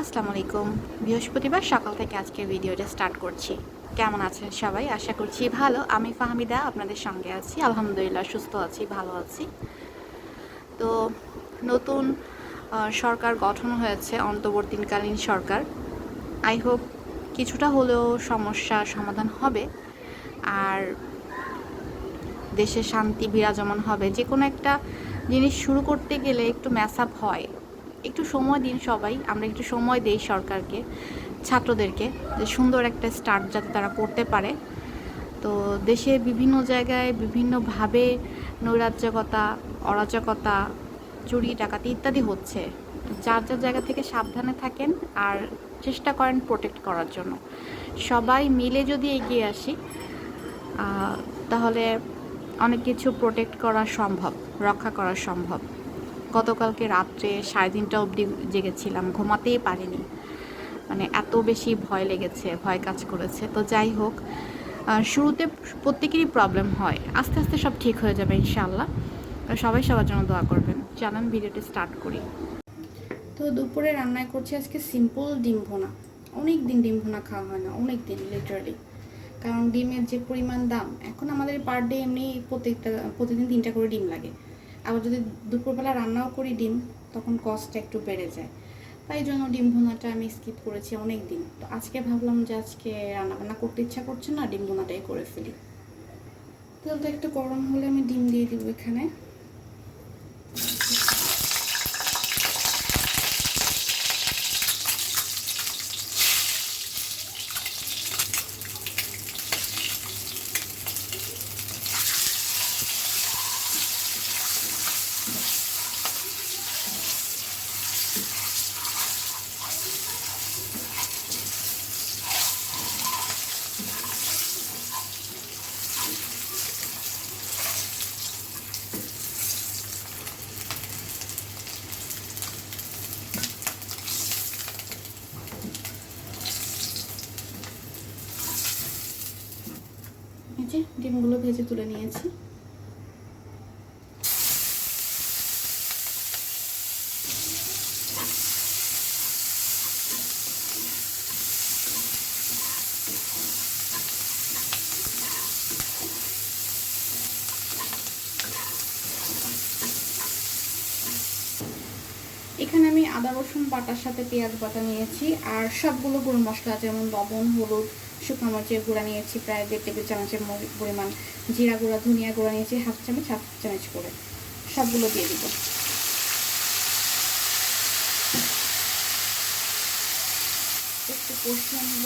আসসালামু আলাইকুম। বৃহস্পতিবার সকাল থেকে আজকের ভিডিওটা স্টার্ট করছি। কেমন আছেন সবাই? আশা করছি ভালো। আমি ফাহমিদা, আপনাদের সঙ্গে আছি। আলহামদুলিল্লাহ সুস্থ আছি, ভালো আছি। তো নতুন সরকার গঠন হয়েছে, অন্তর্বর্তীকালীন সরকার। আই হোপ কিছুটা হলেও সমস্যা সমাধান হবে। আর দেশে শান্তি বিরাজমান হবে। যে কোনো একটা জিনিস শুরু করতে গেলে একটু ম্যাস আপ হয়। একটু সময় দিন সবাই, আমরা একটু সময় দেই সরকারকে, ছাত্রদেরকে, যে সুন্দর একটা স্টার্ট যাতে তারা করতে পারে। তো দেশে বিভিন্ন জায়গায় বিভিন্নভাবে নৈরাজ্যকতা, অরাজকতা, চুরি, ডাকাতি ইত্যাদি হচ্ছে। যার যার জায়গা থেকে সাবধানে থাকেন আর চেষ্টা করেন প্রোটেক্ট করার জন্য। সবাই মিলে যদি এগিয়ে আসি তাহলে অনেক কিছু প্রোটেক্ট করা সম্ভব, রক্ষা করা সম্ভব। গতকালকে রাত্রে সাড়ে তিনটা অবধি জেগেছিলাম, ঘুমাতেই পারিনি। মানে এত বেশি ভয় লেগেছে, ভয় কাজ করেছে। তো যাই হোক শুরুতে প্রত্যেকেরই প্রবলেম হয়। আস্তে আস্তে সব ঠিক হয়ে যাবে ইনশাআল্লাহ। তো সবাই সবার জন্য দোয়া করবেন। জানান ভিডিওটি স্টার্ট করি। তো দুপুরে রান্নায় করছি আজকে সিম্পল ডিম ভোনা। অনেক দিন ডিম ভোনা খাওয়া হয় না, অনেক দিন লিটারালি কারণ ডিমের যে পরিমাণ দাম, এখন আমাদের পার ডে এমনি প্রত্যেকটা, প্রতিদিন তিনটা করে ডিম লাগে। আবার যদি দুপুরবেলা রান্নাও করি ডিম, তখন কস্টটা একটু বেড়ে যায়। তাই জন্য ডিম ভুনাটা আমি স্কিপ করেছি অনেক দিন তো আজকে ভাবলাম যে আজকে রান্না বান্না করতে ইচ্ছা করছে না, ডিম ভুনাটাই করে ফেলি। তেলটা একটু গরম হলে আমি ডিম দিয়ে দিব এখানে। যে ডিমগুলো ভেজে তুলে নিয়েছি। এখানে আমি আদা রসুন বাটার সাথে পেঁয়াজ বাটা নিয়েছি, আর সবগুলো গুঁড়ো মশলা, যেমন লবণ, হলুদ শুকনো মরিচের গুঁড়া নিয়েছি, প্রায় দেড় টেবিল চামচের পরিমাণ জিরা গুঁড়া, ধনিয়া গুঁড়া নিয়েছি, হাফ চামচ হাফ চামচ করে। সবগুলো দিয়ে দিব। একটু কষিয়ে নেব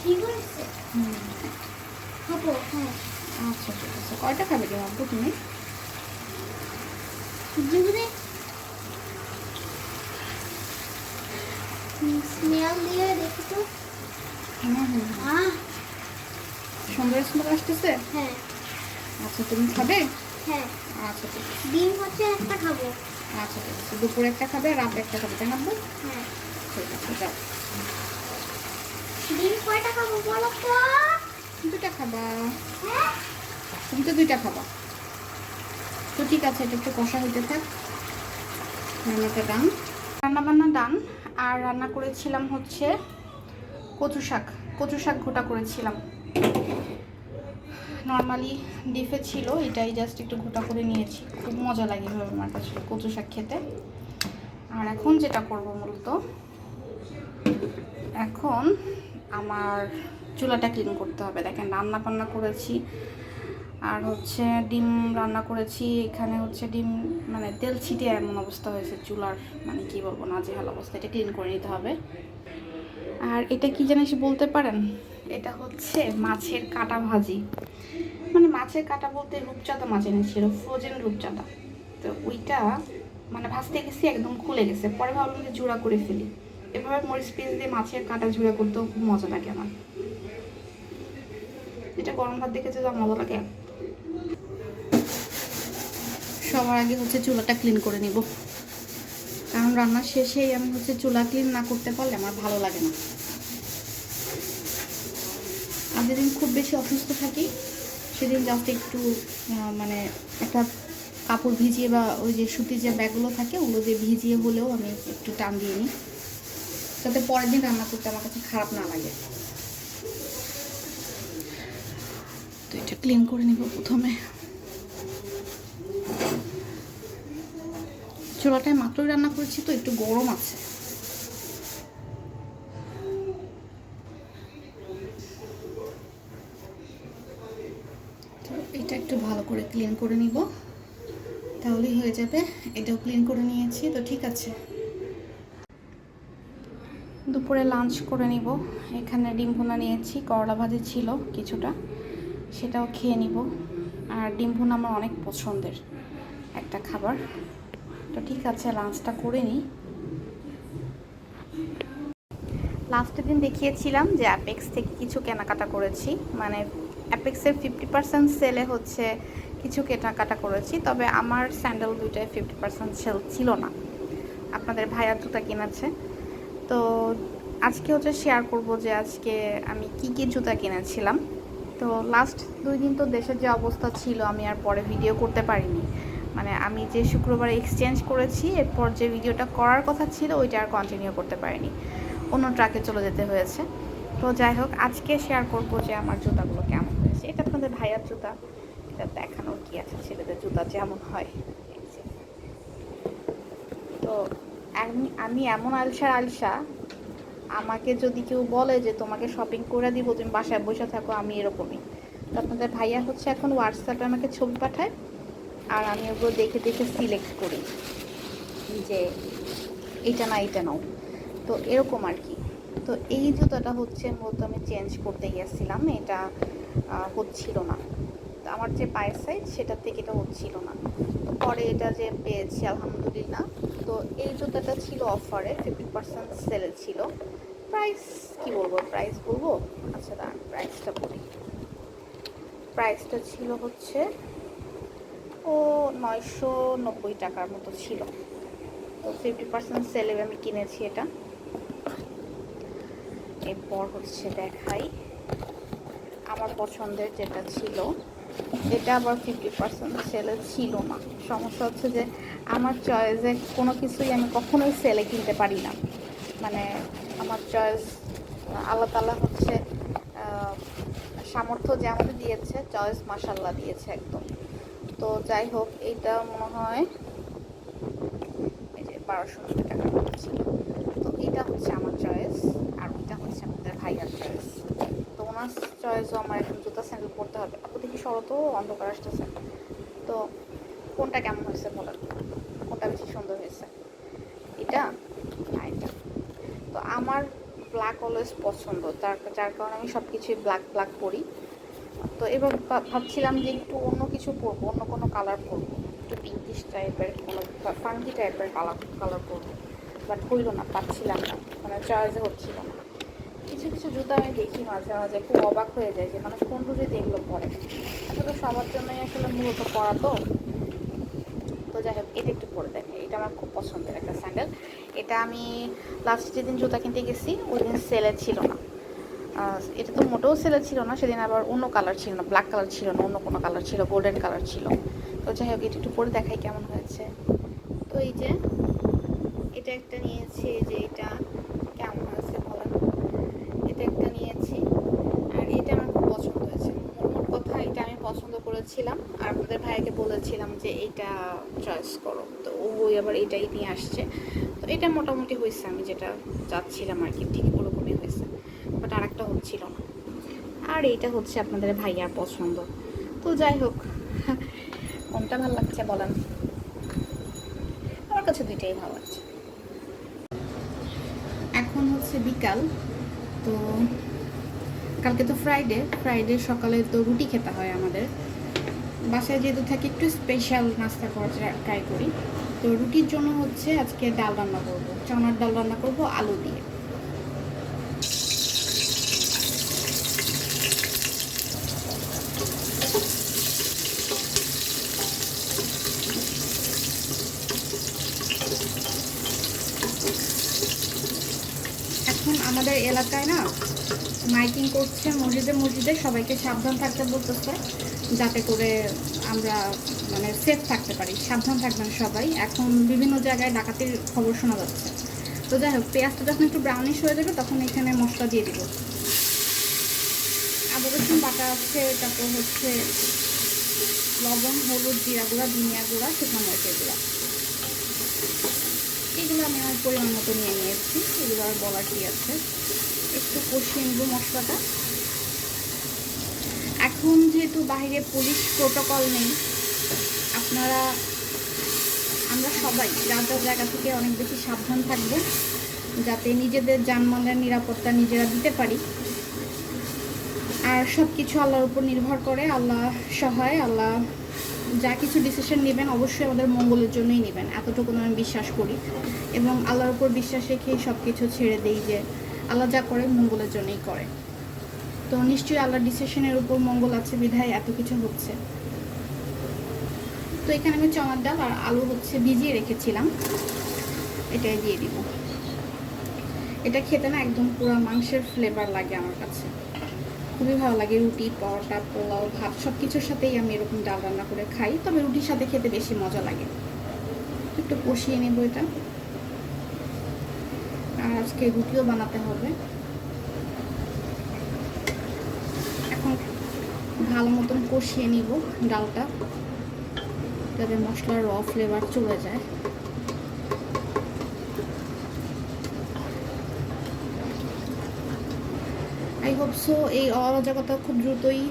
ঠিক আছে হুম, খাব হ্যাঁ আচ্ছা ঠিক আছে কয়টা খাবে রে আব্বু তুমি? স্মেল দিয়ে দেখি তো। সুন্দর সুন্দর আসতেছে? হ্যাঁ। আচ্ছা তুমি খাবে? হ্যাঁ। আচ্ছা ঠিক আছে। ডিম হচ্ছে একটা খাব। আচ্ছা ঠিক আছে। দুপুরে একটা খাবে রাতে একটা খাবে তাই না হ্যাঁ। ঠিক আছে যাও। ডিম কয়টা খাব বলো তো? দুটা খাবা। হ্যাঁ? তুমি তো দুইটা খাবা। তো ঠিক আছে, এটা একটু কষা হইতে থাক। রান্নাটা ডান রান্না বান্না ডান আর রান্না করেছিলাম হচ্ছে কচু শাক। কচু শাক গোটা করেছিলাম। নর্মালি ডিফে ছিল, এটাই জাস্ট একটু গোটা করে নিয়েছি। খুব মজা লাগে আমার কাছে কচু শাক খেতে। আর এখন যেটা করব মূলত এখন আমার চুলাটা ক্লিন করতে হবে। দেখেন রান্না বান্না করেছি। আর হচ্ছে ডিম রান্না করেছি, এখানে হচ্ছে ডিম মানে তেল ছিটে এমন অবস্থা হয়েছে, চুলার মানে কি বলব না জেহাল অবস্থা, এটা ক্লিন করে নিতে হবে। আর এটা কি জিনিস বলতে পারেন? এটা হচ্ছে মাছের কাটা ভাজি। মানে মাছের কাটা বলতে রূপচাঁদা মাছ এনেছিল ফ্রোজেন রূপচাঁদা। তো ওইটা মানে ভাজতে গেছি, একদম খুলে গেছে। পরে ভাবলাম যে জোড়া করে ফেলি। এভাবে মরিচ পেঁয়াজ দিয়ে মাছের কাটা জোড়া করতেও খুব মজা লাগে আমার। এটা গরম ভাত দেখেছে যা মজা লাগে। সবার আগে হচ্ছে চুলাটা ক্লিন করে নিব। কারণ রান্না শেষেই আমি হচ্ছে চুলা ক্লিন না করতে পারলে আমার ভালো লাগে না। আর যেদিন খুব বেশি অসুস্থ থাকি, সেদিন জাস্ট একটু মানে একটা কাপড় ভিজিয়ে বা ওই যে সুতির যে ব্যাগগুলো থাকে, ওগুলো দিয়ে ভিজিয়ে হলেও আমি একটু টান দিয়ে নিই। যাতে পরের দিন রান্না করতে আমার কাছে খারাপ না লাগে। তো এটা ক্লিন করে নিব প্রথমে। চুলাটায় মাত্রই রান্না করেছি তো, একটু গরম আছে। এটা একটু ভালো করে ক্লিন করে নিব। তাহলেই হয়ে যাবে। এটাও ক্লিন করে নিয়েছি, তো ঠিক আছে। দুপুরে লাঞ্চ করে নিব। এখানে ডিম ভুনা নিয়েছি, করলা ভাজি ছিল কিছুটা, সেটাও খেয়ে নিব। আর ডিম ভুনা আমার অনেক পছন্দের একটা খাবার। তো ঠিক আছে লাঞ্চটা করে নিই। লাস্টের দিন দেখিয়েছিলাম যে অ্যাপেক্স থেকে কিছু কেনাকাটা করেছি। মানে অ্যাপেক্সের ফিফটি পার্সেন্ট সেলে হচ্ছে কিছু কেনাকাটা করেছি, তবে আমার স্যান্ডেল দুইটায় ফিফটি পার্সেন্ট সেল ছিল না। আপনাদের ভাইয়ার জুতা কিনেছে। তো আজকে হচ্ছে শেয়ার করব যে আজকে আমি কি কি জুতা কিনেছিলাম। তো লাস্ট দুই দিন তো দেশের যে অবস্থা ছিল, আমি আর পরে ভিডিও করতে পারিনি। মানে আমি যে শুক্রবার এক্সচেঞ্জ করেছি, এরপর যে ভিডিওটা করার কথা ছিল, ওইটা আর কন্টিনিউ করতে পারিনি। অন্য ট্রাকে চলে যেতে হয়েছে। তো যাই হোক, আজকে শেয়ার করব যে আমার জুতাগুলো কেমন হয়েছে। এটা আপনাদের ভাইয়ার জুতা। এটা দেখানোর কি আছে ছেলেদের জুতা যেমন হয়। তো আমি আমি এমন আলসা আলসা, আমাকে যদি কেউ বলে যে তোমাকে শপিং করে দিব, তুমি বাসায় বসে থাকো, আমি এরকমই। তো আপনাদের ভাইয়া হচ্ছে এখন হোয়াটসঅ্যাপে আমাকে ছবি পাঠায়। আর আমি ওগুলো দেখে দেখে সিলেক্ট করি যে এটা না, এটা নাও। তো এরকম আর কি। তো এই জুতাটা হচ্ছে মূলত আমি চেঞ্জ করতে গিয়েছিলাম, এটা হচ্ছিল না। আমার যে পায়ের সাইজ সেটার থেকে এটা হচ্ছিল না। তো পরে এটা যে পেয়েছি, আলহামদুলিল্লাহ। তো এই জুতাটা ছিল অফারে ফিফটি পার্সেন্ট সেলে ছিল। প্রাইস কি বলব প্রাইস বলব? আচ্ছা দাঁড়ান প্রাইসটা বলি। প্রাইসটা ছিল হচ্ছে নয়শো নব্বই টাকার মতো ছিল। তো ফিফটি পার্সেন্ট সেলে আমি কিনেছি এটা। এরপর হচ্ছে দেখাই আমার পছন্দের যেটা ছিল। এটা আবার ফিফটি পার্সেন্ট সেলে ছিল না। সমস্যা হচ্ছে যে আমার চয়েসে কোনো কিছুই আমি কখনোই সেলে কিনতে পারি না। মানে আমার চয়েস আল্লাহ তালা হচ্ছে সামর্থ্য যে আমাদের দিয়েছে চয়েস মাসাল্লাহ দিয়েছে একদম। তো যাই হোক, এইটা মনে হয় এই যে বারোশো মতো ছিল তো এটা হচ্ছে আমার চয়েস আর ওইটা হচ্ছে আমাদের ভাইয়ার চয়েস তো ওনার চয়েসও আমার এখন জুতা স্যান্ডেল পরতে হবে। আপু দেখি শরত অন্ধকার আসতেছে। তো কোনটা কেমন হয়েছে বলেন? কোনটা বেশি সুন্দর হয়েছে? এটা না এটা। তো আমার ব্ল্যাক অলওয়েজ পছন্দ। তার, যার কারণে আমি সব কিছুই ব্ল্যাক ব্ল্যাক পরি তো এবার ভাবছিলাম যে একটু অন্য কিছু পরবো, অন্য কোনো কালার পরবো। একটু পিঙ্কিশ টাইপের কোনো ফাঙ্কি টাইপের কালার কালার পরবো। বাট হইল না, পাচ্ছিলাম না মানে চয়েসে হচ্ছিল না। কিছু কিছু জুতো আমি দেখি মাঝে মাঝে, খুব অবাক হয়ে যায় যে মানুষ কোন জুতো এগুলো পরে আসলে সবার জন্যই আসলে মূলত পরা তো। তো যাই হোক, এটা একটু পরে দেখে। এটা আমার খুব পছন্দের একটা স্যান্ডেল এটা আমি লাস্ট যেদিন জুতা কিনতে গেছি, ওই দিন সেলে ছিল না। এটা তো মোটেও সেলে ছিল না, সেদিন আবার অন্য কালার ছিল না ব্ল্যাক কালার ছিল না, অন্য কোনো কালার ছিল গোল্ডেন কালার ছিল। তো যাই হোক, এটা একটু পরে দেখাই কেমন হয়েছে। তো এই যে, এটা একটা নিয়েছি যে এটা কেমন হয়েছে বলেন এটা একটা নিয়েছি, আর এটা আমার খুব পছন্দ হয়েছে। মোট কথা, এটা আমি পছন্দ করেছিলাম, আর আপনাদের ভাইকে বলেছিলাম যে এটা চয়েস করো। তো ওই আবার এটাই নিয়ে আসছে। তো এটা মোটামুটি হয়েছে, আমি যেটা চাচ্ছিলাম আর কি, ঠিক ওরকমই হয়েছে বাট আর একটা হচ্ছিল না। আর এইটা হচ্ছে আপনাদের ভাইয়ার পছন্দ। তো যাই হোক, কোনটা ভালো লাগছে বলেন? আমার কাছে দুইটাই ভালো লাগছে। এখন হচ্ছে বিকাল, তো কালকে তো ফ্রাইডে ফ্রাইডে সকালে তো রুটি খেতে হয় আমাদের। বাসায় যেহেতু থাকি, একটু স্পেশাল নাস্তা করার ট্রাই করি। তো রুটির জন্য হচ্ছে আজকে ডাল রান্না করব, চানার ডাল রান্না করব, আলু দিয়ে। এখন আমাদের এলাকায় না মাইকিং করছে, মসজিদে মসজিদে সবাইকে সাবধান থাকতে বলতেছে, যাতে করে আমরা মানে সেফ থাকতে পারি, সাবধান থাকবেন সবাই। এখন বিভিন্ন জায়গায় ডাকাতির খবর শোনা যাচ্ছে। তো যাই হোক, পেঁয়াজটা যখন একটু ব্রাউনিশ হয়ে যাবে, তখন এখানে মশলা দিয়ে দিব। আদা, রসুন বাটা আছে, তারপর হচ্ছে লবণ, হলুদ, জিরা গুঁড়া, ধনিয়া গুঁড়া, শুকনো মরিচের গুঁড়া। এগুলো আমি আমার পরিমাণ মতো নিয়ে নিয়েছি। এগুলো আর বলার কি আছে? একটু কষিয়ে নেব মশলাটা। এখন যেহেতু বাইরে পুলিশ প্রোটোকল নেই, আপনারা, আমরা সবাই যার জায়গা থেকে অনেক বেশি সাবধান থাকব, যাতে নিজেদের যানমালের নিরাপত্তা নিজেরা দিতে পারি। আর সব কিছু আল্লাহর উপর নির্ভর করে, আল্লাহ সহায়, আল্লাহ যা কিছু ডিসিশন নেবেন অবশ্যই আমাদের মঙ্গলের জন্যই নেবেন, এতটুকু আমি বিশ্বাস করি। এবং আল্লাহর উপর বিশ্বাস রেখে সব কিছু ছেড়ে দেই যে আল্লাহ যা করে মঙ্গলের জন্যই করে। তো নিশ্চয়ই আল্লাহর ডিসিশনের উপর মঙ্গল আছে, বিধায় এত কিছু হচ্ছে। তো এখানে আমি চনার ডাল আর আলু হচ্ছে ভিজিয়ে রেখেছিলাম। এটাই দিয়ে দিব। এটা খেতে না একদম পুরো মাংসের ফ্লেভার লাগে আমার কাছে। খুবই ভালো লাগে রুটি, পরোটা, পোলাও, ভাত সব কিছুর সাথেই আমি এরকম ডাল রান্না করে খাই। তবে রুটির সাথে খেতে বেশি মজা লাগে। একটু কষিয়ে নেব এটা। আর আজকে রুটিও বানাতে হবে। এখন ভালো মতন কষিয়ে নিব ডালটা, যাতে মশলার র ফ্লেভার চলে যায়। হোপ সো এই অরাজকতা খুব দ্রুতই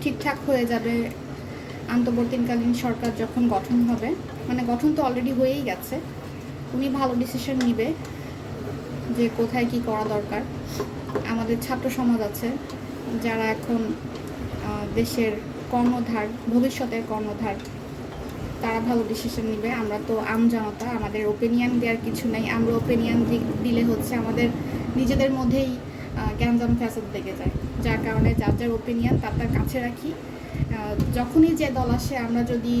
ঠিকঠাক হয়ে যাবে। আন্তর্বর্তীকালীন সরকার যখন গঠন হবে মানে গঠন তো অলরেডি হয়েই গেছে, উনি ভালো ডিসিশন নিবে যে কোথায় কি করা দরকার। আমাদের ছাত্র সমাজ আছে, যারা এখন দেশের কর্ণধার, ভবিষ্যতের কর্ণধার, তারা ভালো ডিসিশন নেবে। আমরা তো আম জনতা, আমাদের ওপিনিয়ন দেওয়ার কিছু নেই। আমরা ওপিনিয়ন দিলে হচ্ছে আমাদের নিজেদের মধ্যেই গ্যাঞ্জাম ফ্যাসাদ লেগে যায়, যার কারণে যার যার ওপিনিয়ন তার তার কাছে রাখি। যখনই যে দল আসে, আমরা যদি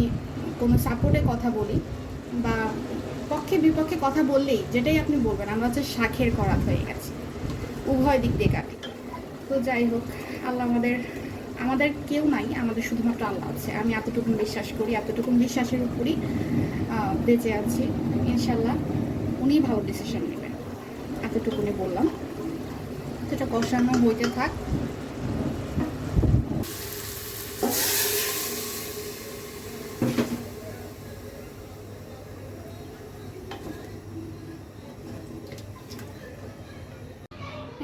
কোনো সাপোর্টে কথা বলি বা পক্ষে বিপক্ষে কথা বললেই যেটাই আপনি বলবেন, আমরা হচ্ছে শাখের করাত হয়ে গেছি। উভয় দিক দিয়ে কাটি। তো যাই হোক, আল্লাহ আমাদের আমাদের কেউ নাই, আমাদের শুধুমাত্র আল্লাহ আছে। আমি এতটুকু বিশ্বাস করি এতটুকু বিশ্বাসের উপরই বেঁচে আছি। ইনশাল্লাহ উনি ভালো ডিসিশন নেবেন। এতটুকুনি বললাম। এটা কষানো হইতে থাক।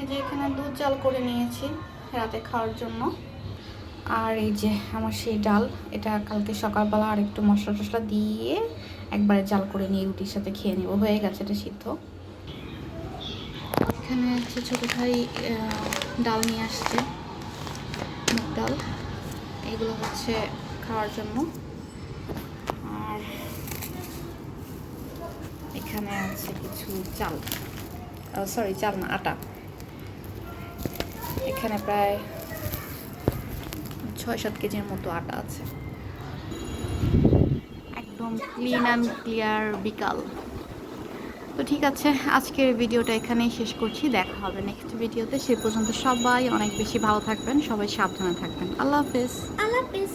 যে এখানে দুধ জাল করে নিয়েছি রাতে খাওয়ার জন্য। আর এই যে আমার সেই ডাল, এটা কালকে সকালবেলা আর একটু মশলা টশলা দিয়ে একবারে জাল করে নিয়ে রুটির সাথে খেয়ে নেব। হয়ে গেছে এটা সিদ্ধ। এখানে হচ্ছে ছোটো ভাই ডাল নিয়ে আসছে, মুগ ডাল। এগুলো হচ্ছে খাওয়ার জন্য। আর এখানে আছে কিছু চাল। সরি চাল না, আটা। এখানে প্রায় ছয় সাত কেজির মতো আটা আছে। একদম ক্লিন অ্যান্ড ক্লিয়ার বিকাল। তো ঠিক আছে, আজকের ভিডিওটা এখানেই শেষ করছি, দেখা হবে নেক্সট ভিডিওতে, সে পর্যন্ত সবাই অনেক বেশি ভালো থাকবেন, সবাই সাবধানে থাকবেন। আল্লাহ হাফিজ। আল্লাহ হাফিজ।